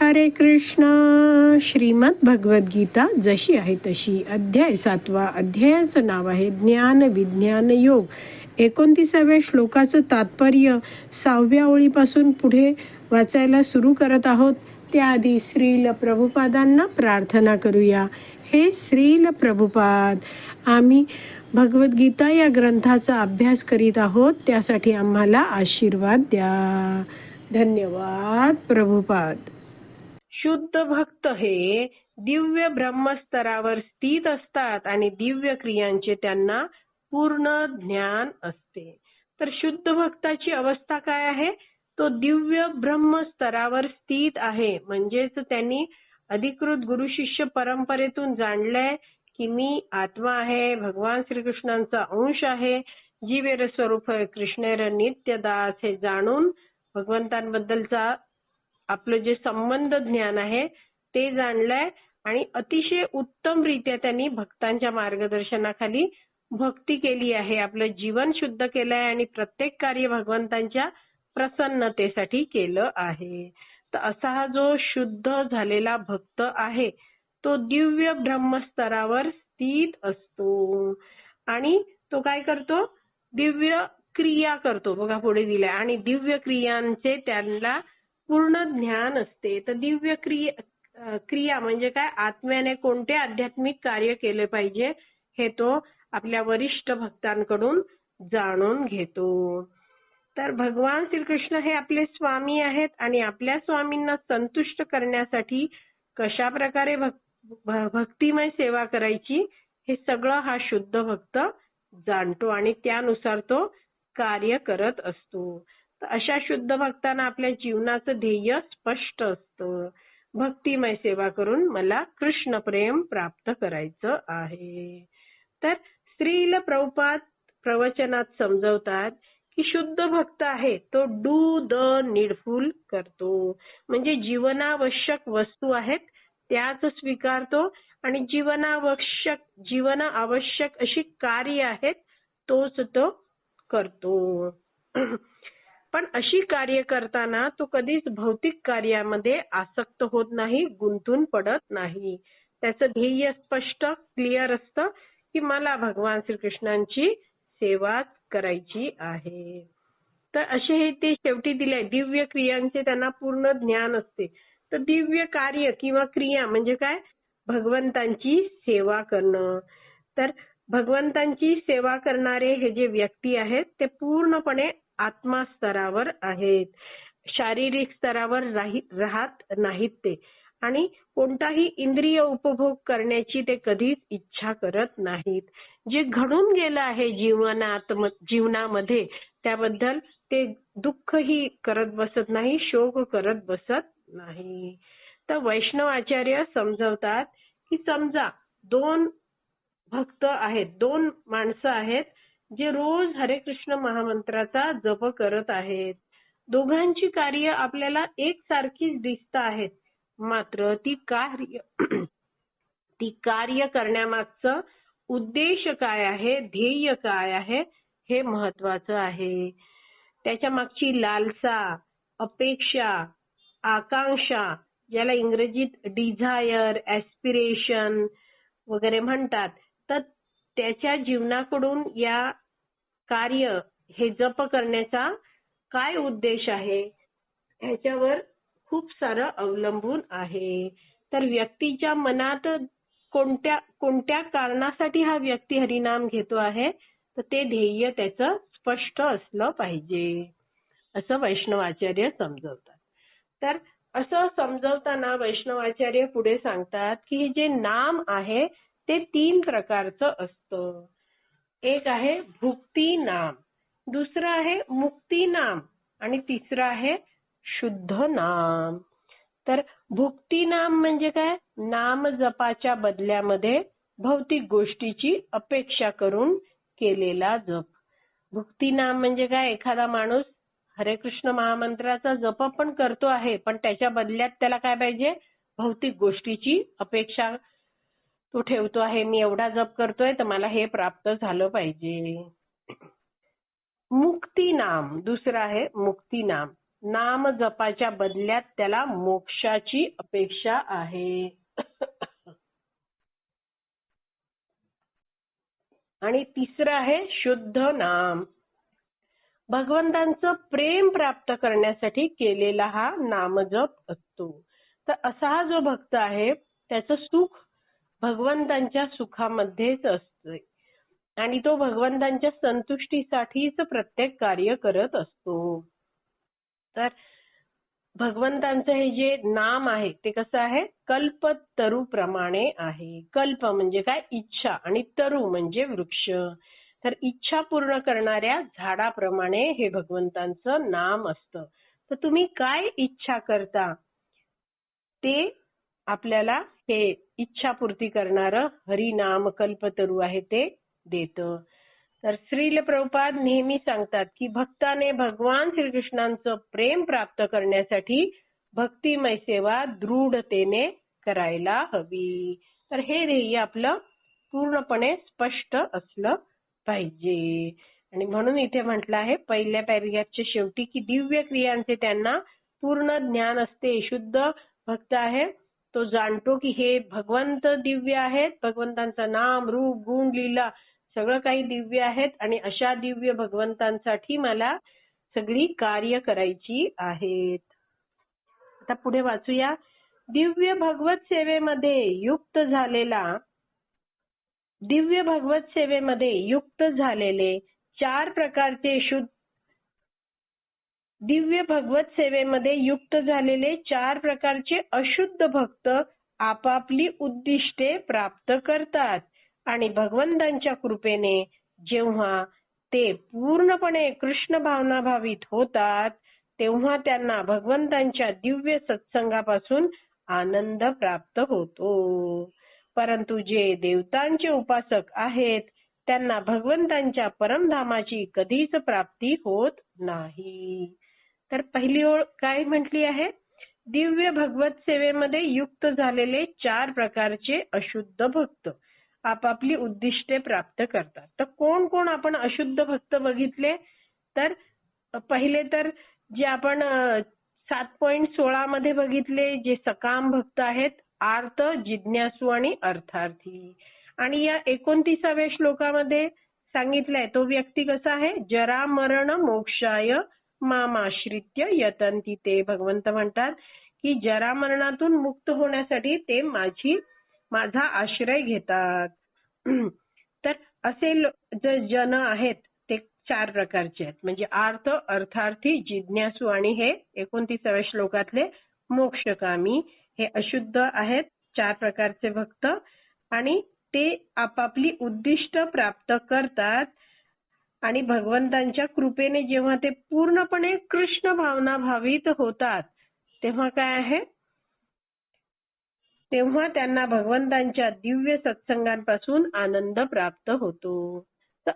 हरे कृष्ण. श्रीमद भगवद्गीता जशी आहे तशी. अध्याय सातवा. अध्यायाचं नाव आहे ज्ञान विज्ञान योग. एकोणतीसाव्या श्लोकाचं तात्पर्य सहाव्या ओळीपासून पुढे वाचायला सुरू करत आहोत. त्याआधी श्रील प्रभुपादांना प्रार्थना करूया. हे श्रील प्रभुपाद आम्ही भगवद्गीता या ग्रंथाचा अभ्यास करीत आहोत. त्यासाठी आम्हाला आशीर्वाद द्या. धन्यवाद प्रभुपाद. शुद्ध भक्त हे दिव्य ब्रह्मस्तरावर स्थित असतात आणि दिव्य क्रियांचे त्यांना पूर्ण ज्ञान असते. तर शुद्ध भक्ताची अवस्था काय आहे? तो दिव्य ब्रह्म स्तरावर स्थित आहे. म्हणजेच त्यांनी अधिकृत गुरु शिष्य परंपरेतून जाणलंय की मी आत्मा आहे भगवान श्रीकृष्णांचा अंश आहे जीवेर स्वरूप कृष्णेर नित्यदास हे जाणून भगवंतांबद्दलचा आपलं जे संबंध ज्ञान आहे ते जाणलंय आणि अतिशय उत्तमरित्या त्यांनी भक्तांच्या मार्गदर्शनाखाली भक्ती केली आहे. आपलं जीवन शुद्ध केलंय आणि प्रत्येक कार्य भगवंतांच्या प्रसन्नतेसाठी केलं आहे. तर असा हा जो शुद्ध झालेला भक्त आहे तो दिव्य ब्रह्मस्तरावर स्थित असतो. आणि तो काय करतो? दिव्य क्रिया करतो. बघा पुढे दिलाय. आणि दिव्य क्रियांचे त्यांना पूर्ण ज्ञान असते. तर दिव्य क्रिया क्रिया म्हणजे काय? आत्म्याने कोणते आध्यात्मिक कार्य केले पाहिजे हे तो आपल्या वरिष्ठ भक्तांकडून जाणून घेतो. तर भगवान श्रीकृष्ण हे आपले स्वामी आहेत आणि आपल्या स्वामींना संतुष्ट करण्यासाठी कशा प्रकारे भक्तिमय सेवा करायची हे सगळं हा शुद्ध भक्त जाणतो आणि त्यानुसार तो कार्य करत असतो. अशा शुद्ध भक्तांना आपल्या जीवनाचं ध्येय स्पष्ट असतं. भक्तिमय सेवा करून मला कृष्ण प्रेम प्राप्त करायचं आहे. तर स्त्रील प्रभुपाद प्रवचनात समजवतात की शुद्ध भक्त आहे तो डू द नीडफुल करतो. म्हणजे जीवनावश्यक वस्तू आहेत त्याच स्वीकारतो आणि जीवनावश्यक जीवन आवश्यक अशी कार्य आहेत तोच तो करतो. पण अशी कार्य करताना तो कधीच भौतिक कार्यामध्ये आसक्त होत नाही गुंतून पडत नाही. त्याचं ध्येय स्पष्ट क्लिअर असतं की मला भगवान श्रीकृष्णांची सेवा करायची आहे. तर असे हे ते शेवटी दिले दिव्य क्रियांचे त्यांना पूर्ण ज्ञान असते. तर दिव्य कार्य किंवा क्रिया म्हणजे काय? भगवंतांची सेवा करणं. तर भगवंतांची सेवा करणारे हे जे व्यक्ती आहेत ते पूर्णपणे आत्मा स्तरावर आहेत. शारीरिक स्तरावर राहत नाहीत ते. आणि कोणताही इंद्रिय उपभोग करण्याची ते कधीच इच्छा करत नाहीत. जे घडून गेलं आहे जीवनात जीवनामध्ये त्याबद्दल ते दुःखही करत बसत नाही शोक करत बसत नाही. तर वैष्णव आचार्य समजवतात की समजा दोन भक्त आहेत दोन माणसं आहेत जे रोज हरे कृष्ण महामंत्राचा जप करत आहेत. दोघांची कार्य आपल्याला एकसारखीच दिसत आहेत. मात्र ती कार्य ती कार्य करण्यामागचं उद्देश काय आहे? ध्येय काय आहे? हे महत्वाचं आहे. त्याच्या मागची लालसा अपेक्षा आकांक्षा ज्याला इंग्रजीत डिझायर ऍस्पिरेशन वगैरे म्हणतात तर त्याच्या जीवनाकडून या कार्य हे जप करण्याचा काय उद्देश आहे? ह्याच्यावर खूप सारं अवलंबून आहे. तर व्यक्तीच्या मनात कोणत्या कोणत्या कारणासाठी हा व्यक्ती हरिनाम घेतो आहे? तर ते ध्येय त्याचं स्पष्ट असलं पाहिजे. असं वैष्णवाचार्य समजवतात. तर असं समजवताना वैष्णवाचार्य पुढे सांगतात की हे जे नाम आहे ते तीन प्रकारचं असतं. एक आहे भुक्ती नाम दुसरं आहे मुक्ती नाम आणि तिसरं आहे शुद्ध नाम. तर भुक्ती नाम म्हणजे काय? नाम जपाच्या बदल्यामध्ये भौतिक गोष्टीची अपेक्षा करून केलेला जप. भुक्ती नाम म्हणजे काय? एखादा माणूस हरे कृष्ण महामंत्राचा जप पण करतो आहे पण त्याच्या बदल्यात त्याला काय पाहिजे? भौतिक गोष्टीची अपेक्षा तो ठेवतो आहे मी एवढा जप करतोय तर मला हे प्राप्त झालं पाहिजे. मुक्ती नाम दुसरं आहे मुक्ती नाम. नाम जपाच्या बदल्यात त्याला मोक्षाची अपेक्षा आहे. आणि तिसरं आहे शुद्ध नाम. भगवंतांचं प्रेम प्राप्त करण्यासाठी केलेला हा नामजप असतो. तर असा हा जो भक्त आहे त्याचं सुख भगवंतांच्या सुखामध्येच असते आणि तो भगवंतांच्या संतुष्टीसाठीच प्रत्येक कार्य करत असतो. तर भगवंतांचं हे जे नाम आहे ते कसं आहे? कल्प तरु प्रमाणे आहे. कल्प म्हणजे काय? इच्छा आणि तरु म्हणजे वृक्ष. तर इच्छा पूर्ण करणाऱ्या झाडाप्रमाणे हे भगवंतांचं नाम असतं. तर तुम्ही काय इच्छा करता? ते आपल्याला हे इच्छापूर्ती करणारं हरिनाम कल्पतरू आहे ते देतं. तर श्रील प्रभुपाद नेहमी सांगतात की भक्ताने भगवान श्रीकृष्णांचं प्रेम प्राप्त करण्यासाठी भक्तिमय सेवा दृढतेने करायला हवी. तर हे ध्येय आपलं पूर्णपणे स्पष्ट असलं पाहिजे. आणि म्हणून इथे म्हटलं आहे पहिल्या पॅरिग्राफच्या शेवटी की दिव्य क्रियांचे त्यांना पूर्ण ज्ञान असते शुद्ध भक्त आहे तो जाणतो की हे भगवंत दिव्य आहेत भगवंतांचं नाम रूप गुण लीला सगळं काही दिव्य आहेत आणि अशा दिव्य भगवंतांसाठी मला सगळी कार्य करायची आहेत. आता पुढे वाचूया. दिव्य भगवत सेवेमध्ये युक्त झालेला दिव्य भगवत सेवेमध्ये युक्त झालेले चार प्रकारचे शुद्ध दिव्य भगवत सेवेमध्ये युक्त झालेले चार प्रकारचे अशुद्ध भक्त आपापली उद्दिष्टे प्राप्त करतात. आणि भगवंतांच्या कृपेने जेव्हा ते पूर्णपणे कृष्ण भावनाभावित होतात तेव्हा त्यांना भगवंतांच्या दिव्य सत्संगापासून आनंद प्राप्त होतो. परंतु जे देवतांचे उपासक आहेत त्यांना भगवंतांच्या परमधामाची कधीच प्राप्ती होत नाही. तर पहिली ओळ काय म्हटली आहे? दिव्य भगवत सेवेमध्ये युक्त झालेले चार प्रकारचे अशुद्ध भक्त आपापली उद्दिष्टे प्राप्त करतात. तर कोण कोण आपण अशुद्ध भक्त बघितले? तर पहिले तर जे आपण सात पॉईंट सोळा मध्ये बघितले जे सकाम भक्त आहेत आर्त जिज्ञासू आणि अर्थार्थी. आणि या एकोणतीसाव्या श्लोकामध्ये सांगितलंय तो व्यक्ती कसा आहे? जरा मरण मोक्षाय मामाश्रित्य यतंती ते. भगवंत म्हणतात की जरा मरणातून मुक्त होण्यासाठी ते माझी माझा आश्रय घेतात. तर असे जे जन आहेत ते चार प्रकारचे आहेत. म्हणजे आर्थ अर्थार्थी जिज्ञासू आणि हे एकोणतीसाव्या श्लोकातले मोक्षकामी हे अशुद्ध आहेत चार प्रकारचे भक्त. आणि ते आपापली उद्दिष्ट प्राप्त करतात. आणि भगवंतांच्या कृपेने जेव्हा ते पूर्णपणे कृष्ण भावना भावित होतात तेव्हा काय आहे? तेव्हा त्यांना भगवंतांच्या दिव्य सत्संगांपासून आनंद प्राप्त होतो. तर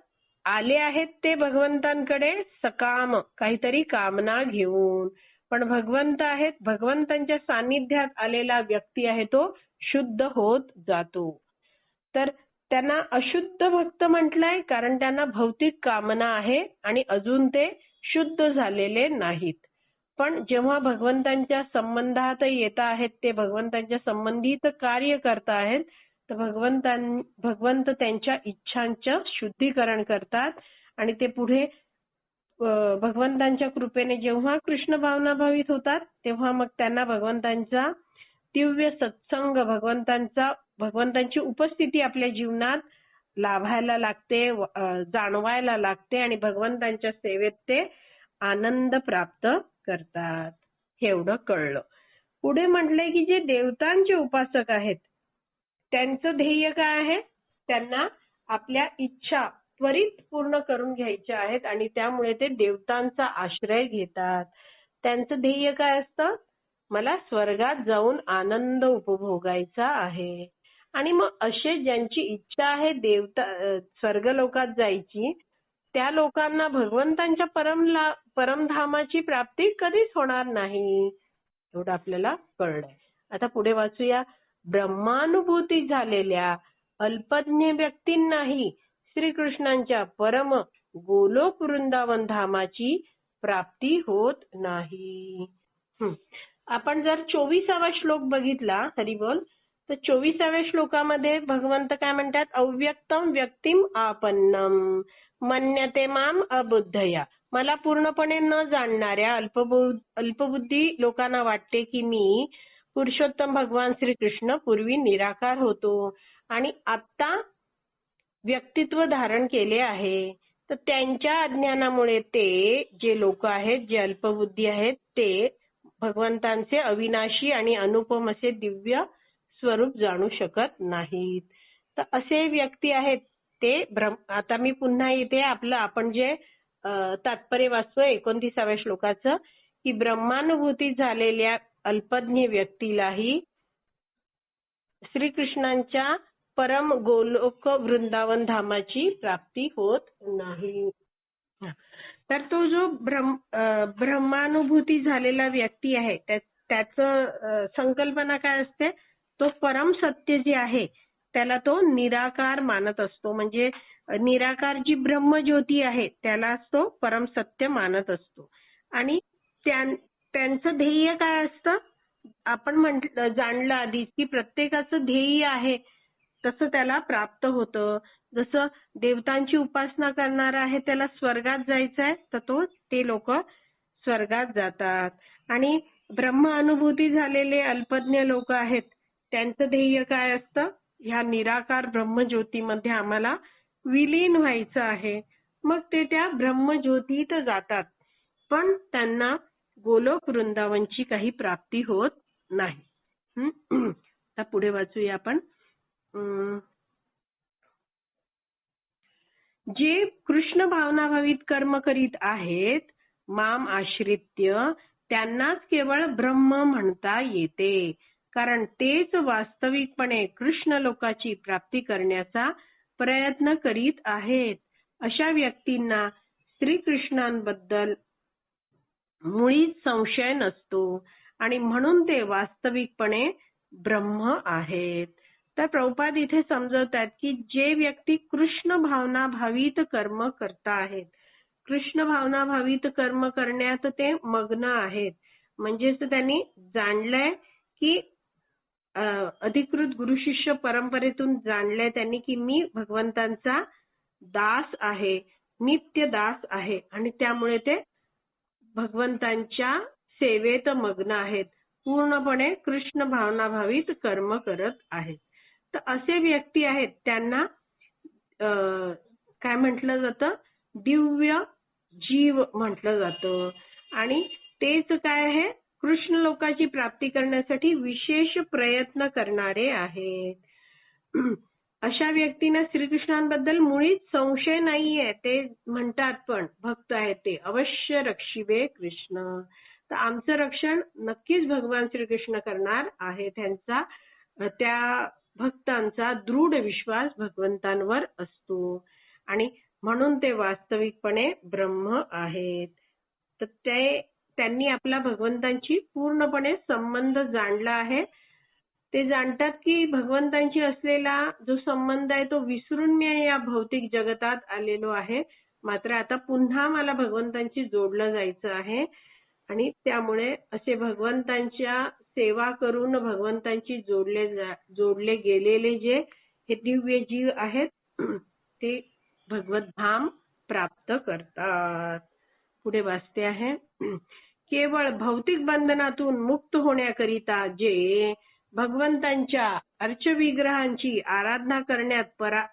आले आहेत ते भगवंतांकडे सकाम काहीतरी कामना घेऊन. पण भगवंत आहेत भगवंतांच्या सानिध्यात आलेला व्यक्ती आहे तो शुद्ध होत जातो. तर त्यांना अशुद्ध भक्त म्हटलंय कारण त्यांना भौतिक कामना आहे आणि अजून ते शुद्ध झालेले नाहीत. पण जेव्हा भगवंतांच्या संबंधात येत आहेत ते भगवंतांच्या संबंधित कार्य करत आहेत तर भगवंतां भगवंत त्यांच्या इच्छांचं शुद्धीकरण करतात आणि ते पुढे भगवंतांच्या कृपेने जेव्हा कृष्ण भावना भावित होतात तेव्हा मग त्यांना भगवंतांचा दिव्य सत्संग भगवंतांचा भगवंतांची उपस्थिती आपल्या जीवनात लाभायला लागते जाणवायला लागते आणि भगवंतांच्या सेवेत ते आनंद प्राप्त करतात. हे एवढं कळलं. पुढे म्हटलंय की जे देवतांचे उपासक आहेत त्यांचं ध्येय काय आहे? त्यांना आपल्या इच्छा त्वरित पूर्ण करून घ्यायच्या आहेत आणि त्यामुळे ते देवतांचा आश्रय घेतात. त्यांचं ध्येय काय असतं? मला स्वर्गात जाऊन आनंद उपभोगायचा आहे. आणि मग असे ज्यांची इच्छा आहे देवता स्वर्ग स्वर्गलोकात जायची त्या लोकांना भगवंतांच्या परमला परमधामाची प्राप्ती कधीच होणार नाही एवढं आपल्याला कळलंय. आता पुढे वाचूया. ब्रह्मानुभूती झालेल्या अल्पज्ञ व्यक्तींनाही श्रीकृष्णांच्या परम गोलोक वृंदावन धामाची प्राप्ती होत नाही. आपण जर चोवीसावा श्लोक बघितला हरिबोल तर चोवीसाव्या श्लोकामध्ये भगवंत काय म्हणतात? अव्यक्तम व्यक्तिम आपन्नम. मन्यते माम अबुद्धया. मला पूर्णपणे न जाणणाऱ्या अल्पबुद्धी लोकांना वाटते की मी पुरुषोत्तम भगवान श्रीकृष्ण पूर्वी निराकार होतो आणि आता व्यक्तित्व धारण केले आहे. तर त्यांच्या अज्ञानामुळे ते जे लोक आहेत जे अल्पबुद्धी आहेत ते भगवंतांचे अविनाशी आणि अनुपम असे दिव्य स्वरूप जाणू शकत नाहीत. तर असे व्यक्ती आहेत ते ब्रह्म आता मी पुन्हा इथे आपलं आपण जे तात्पर्य वाचतोय एकोणतीसाव्या श्लोकाचं की ब्रह्मानुभूती झालेल्या अल्पज्ञ व्यक्तीलाही श्रीकृष्णांच्या परम गोलोक वृंदावन धामाची प्राप्ती होत नाही. तर तो जो ब्रह्म ब्रह्मानुभूती झालेला व्यक्ती आहे त्याचं संकल्पना काय असते? तो परम सत्य जे आहे त्याला तो निराकार मानत असतो. म्हणजे निराकार जी ब्रह्मज्योती आहे त्यालाच तो परम सत्य मानत असतो. आणि त्यांचं ध्येय काय असतं? आपण म्हंटल जाणलं आधीच की प्रत्येकाचं ध्येय आहे तसं त्याला प्राप्त होतं. जसं देवतांची उपासना करणारा आहे त्याला स्वर्गात जायचं आहे तर तो ते लोक स्वर्गात जातात. आणि ब्रह्म अनुभूती झालेले अल्पज्ञ लोक आहेत त्यांचं ध्येय काय असतं? ह्या निराकार ब्रह्मज्योतीमध्ये आम्हाला विलीन व्हायचं आहे. मग ते त्या ब्रह्मज्योतीत जातात. पण त्यांना गोलोक वृंदावनची काही प्राप्ती होत नाही. आता पुढे वाचूया आपण. जे कृष्ण भावनाभावित कर्म करीत आहेत माम आश्रित्य त्यांनाच केवळ ब्रह्म म्हणता येते. कारण तेच वास्तविकपणे कृष्ण लोकाची प्राप्ती करण्याचा प्रयत्न करीत आहेत. अशा व्यक्तींना श्रीकृष्णांबद्दल मुळीच संशय नसतो आणि म्हणून ते वास्तविकपणे ब्रह्म आहेत. तर प्रभुपाद इथे समजवतात की जे व्यक्ती कृष्ण भावना भावित कर्म करता आहेत. कृष्ण भावना भावित कर्म करण्यात ते मग्न आहेत. म्हणजेच त्यांनी जाणलंय की अधिकृत गुरु शिष्य परंपरेतून जाणलंय त्यांनी की मी भगवंतांचा दास आहे नित्य दास आहे आणि त्यामुळे ते भगवंतांच्या सेवेत मग्न आहेत. पूर्णपणे कृष्ण भावनाभावित कर्म करत आहेत. तर असे व्यक्ती आहेत त्यांना काय म्हटलं जातं? दिव्य जीव म्हटलं जातं. आणि तेच काय आहे? कृष्ण लोकाची प्राप्ती करण्यासाठी विशेष प्रयत्न करणारे आहेत. अशा व्यक्तींना श्रीकृष्णांबद्दल मुळीच संशय नाहीये. ते म्हणतात पण भक्त आहेत ते. अवश्य रक्षिवे कृष्ण. तर आमचं रक्षण नक्कीच भगवान श्रीकृष्ण करणार आहे त्यांचा त्या भक्तांचा दृढ विश्वास भगवंतांवर असतो. आणि म्हणून ते वास्तविकपणे ब्रह्म आहेत. तर ते त्यांनी आपला भगवंतांची पूर्णपणे संबंध जाणला आहे. ते जाणतात की भगवंतांशी असलेला जो संबंध आहे तो विसरून मी या भौतिक जगतात आलेलो आहे. मात्र आता पुन्हा मला भगवंतांशी जोडलं जायचं आहे. आणि त्यामुळे असे भगवंतांच्या सेवा करून भगवंतांशी जोडले जोडले गेलेले जे हे दिव्य जीव आहेत ते भगवत धाम प्राप्त करतात. पुढे वाचते आहे. केवळ भौतिक बंधनातून मुक्त होण्याकरिता जे भगवंतांच्या अर्चविग्रहांची आराधना करण्यात परा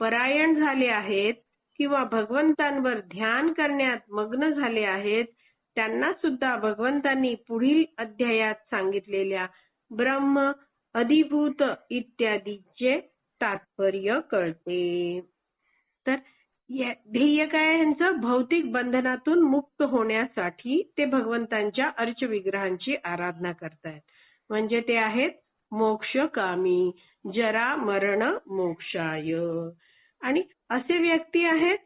परायण झाले आहेत किंवा भगवंतांवर ध्यान करण्यात मग्न झाले आहेत त्यांना सुद्धा भगवंतांनी पुढील अध्यायात सांगितलेल्या ब्रह्म अधिभूत इत्यादीचे तात्पर्य कळते. तर ध्येय काय ह्यांचं भौतिक बंधनातून मुक्त होण्यासाठी ते भगवंतांच्या अर्चविग्रहांची आराधना करतायत. म्हणजे ते आहेत मोक्षकामी जरा मरण मोक्षाय. आणि असे व्यक्ती आहेत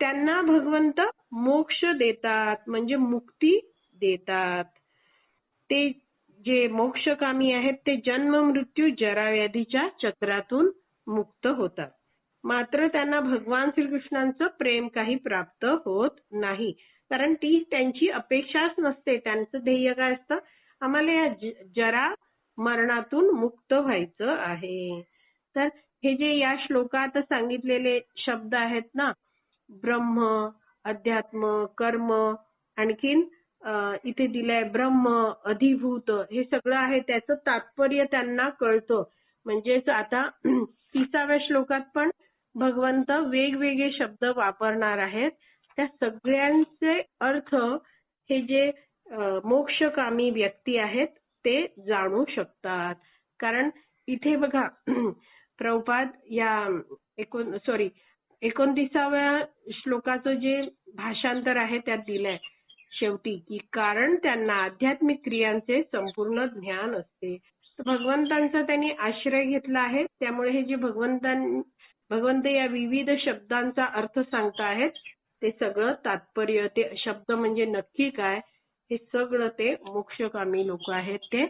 त्यांना भगवंत मोक्ष देतात म्हणजे मुक्ती देतात. ते जे मोक्षकामी आहेत ते जन्म मृत्यू जरा व्याधीच्या चक्रातून मुक्त होतात. मात्र त्यांना भगवान श्रीकृष्णांचं प्रेम काही प्राप्त होत नाही. कारण ती त्यांची अपेक्षाच नसते. त्यांचं ध्येय काय असतं? आम्हाला या जरा मरणातून मुक्त व्हायचं आहे. तर हे जे या श्लोकात सांगितलेले शब्द आहेत ना ब्रह्म अध्यात्म कर्म आणखीन इथे दिलंय ब्रह्म अधिभूत हे सगळं आहे त्याचं तात्पर्य त्यांना कळतं. म्हणजेच आता तिसाव्या श्लोकात पण भगवंत वेगवेगळे शब्द वापरणार आहेत. त्या सगळ्यांचे अर्थ हे जे मोक्षकामी व्यक्ती आहेत ते जाणू शकतात. कारण इथे बघा प्रभुपाद या एकोण सॉरी एकोणतीसाव्या श्लोकाचं जे भाषांतर आहे त्यात दिलंय शेवटी की कारण त्यांना आध्यात्मिक क्रियांचे संपूर्ण ज्ञान असते. भगवंतांचा त्यांनी आश्रय घेतला आहे. त्यामुळे हे जे भगवंतां भगवंत या विविध शब्दांचा अर्थ सांगताहेत ते सगळं तात्पर्य ते शब्द म्हणजे नक्की काय हे सगळं ते मोक्षकामी लोक आहेत ते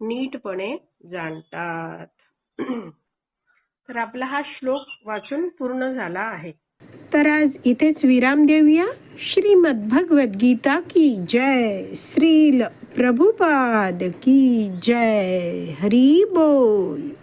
नीटपणे जाणतात. तर आपला हा श्लोक वाचून पूर्ण झाला आहे. तर आज इथेच विराम देऊया. श्रीमद भगवत गीता की जय. श्रील प्रभुपाद की जय. हरी बोल.